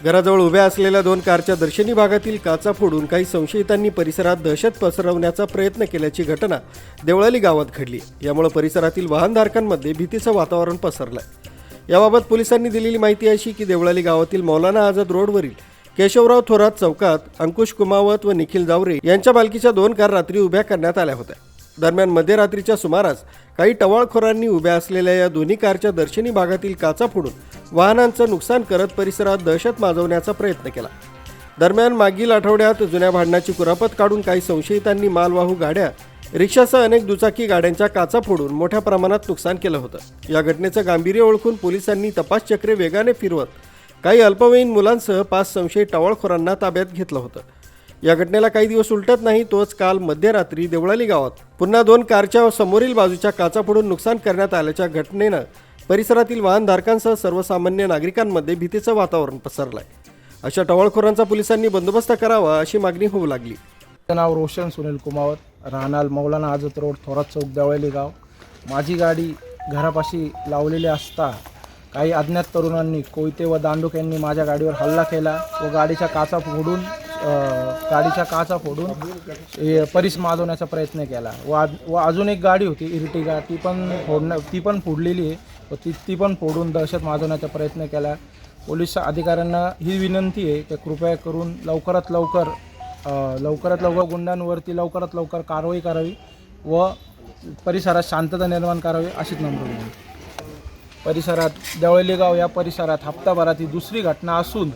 घराजवळ उभ्या असलेल्या दोन कारच्या दर्शनी भागातील काचा फोडून काही संशयितांनी परिसरात दहशत पसरवण्याचा प्रयत्न केल्याची घटना देवळाली गावात घडली. यामुळे परिसरातील वाहनधारकांमध्ये भीतीचं वातावरण पसरलंय. याबाबत पोलिसांनी दिलेली माहिती अशी की देवळाली गावातील मौलाना आझाद रोडवरील केशवराव थोरात चौकात अंकुश कुमावत व निखिल जावरे यांच्या मालकीच्या दोन कार रात्री उभ्या करण्यात आल्या होत्या. दरम्यान मध्यरात्रीच्या सुमारास काही टवाळखोरांनी उभ्या असलेल्या या दोन्ही कारच्या दर्शनी भागातील काचा फोडून वाहनांचं नुकसान करत परिसरात दहशत माजवण्याचा प्रयत्न केला. दरम्यान मागील आठवड्यात जुन्या भांडणाची कुरापत काढून काही संशयितांनी मालवाहू गाड्या रिक्षासह अनेक दुचाकी गाड्यांच्या काचा फोडून मोठ्या प्रमाणात नुकसान केलं होतं. या घटनेचं गांभीर्य ओळखून पोलिसांनी तपास चक्रे वेगाने फिरवत काही अल्पवयीन मुलांसह पाच संशयित टवाळखोरांना ताब्यात घेतलं होतं. या घटनेला काही दिवस उलटत नाही तोच काल मध्यरात्री देवळाली गावात पुन्हा दोन कारच्या समोरील बाजूच्या काचा फोडून नुकसान करण्यात आल्याच्या घटनेनं परिसरातील वाहनधारकांसह सर्वसामान्य नागरिकांमध्ये भीतीचं वातावरण पसरलं आहे अशा टवाळखोरांचा पोलिसांनी बंदोबस्त करावा अशी मागणी होऊ लागली. नाव रोशन सुनील कुमावत राहणार मौलाना आझत रोड थोरात चौक देवळी गाव. माझी गाडी घरापाशी लावलेली असता काही अज्ञात तरुणांनी कोयते व दांडूक यांनी माझ्या गाडीवर हल्ला केला व गाडीच्या काचा फोडून गाडीच्या काचा फोडून हे परिस माजवण्याचा प्रयत्न केला. व व अजून एक गाडी होती इर्टिगा ती पण फोडणं ती पण फोडलेली आहे. व ती ती पण फोडून दहशत माजवण्याचा प्रयत्न केला. पोलीस अधिकाऱ्यांना ही विनंती आहे की कृपया करून लवकरात लवकर लवकरात लवकर गुंडांवरती लवकरात लवकर कारवाई करावी व परिसरात शांतता निर्माण करावी अशीच नम्र परिसरात देवळली गाव या परिसरात हप्ताभरात ही दुसरी घटना असून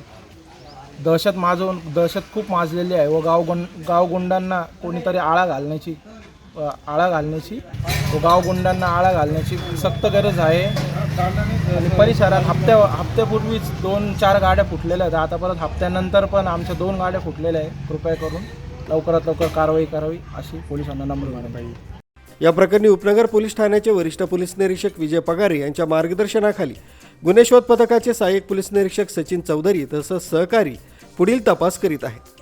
दहशत माजवून दहशत खूप माजलेली आहे व गाव गावगुंडांना गाव गुंडांना कोणीतरी आळा घालण्याची आळा घालण्याची व आळा घालण्याची सक्त गरज आहे. आणि परिसरात हप्त्या हप्त्यापूर्वीच दोन चार गाड्या फुटलेल्या आहेत. आता परत हप्त्यानंतर पण आमच्या दोन गाड्या फुटलेल्या आहेत. कृपया करून लवकरात लवकर कारवाई करावी अशी पोलिसांना नम्र विनंती आहे. या प्रकरणी उपनगर पोलीस ठाण्याचे वरिष्ठ पोलीस निरीक्षक विजय पगारे यांच्या मार्गदर्शनाखाली गुन्हे शोध पथकाचे सहाय्यक पोलीस निरीक्षक सचिन चौधरी तसंच सहकारी पुढील तपास करीत आहेत.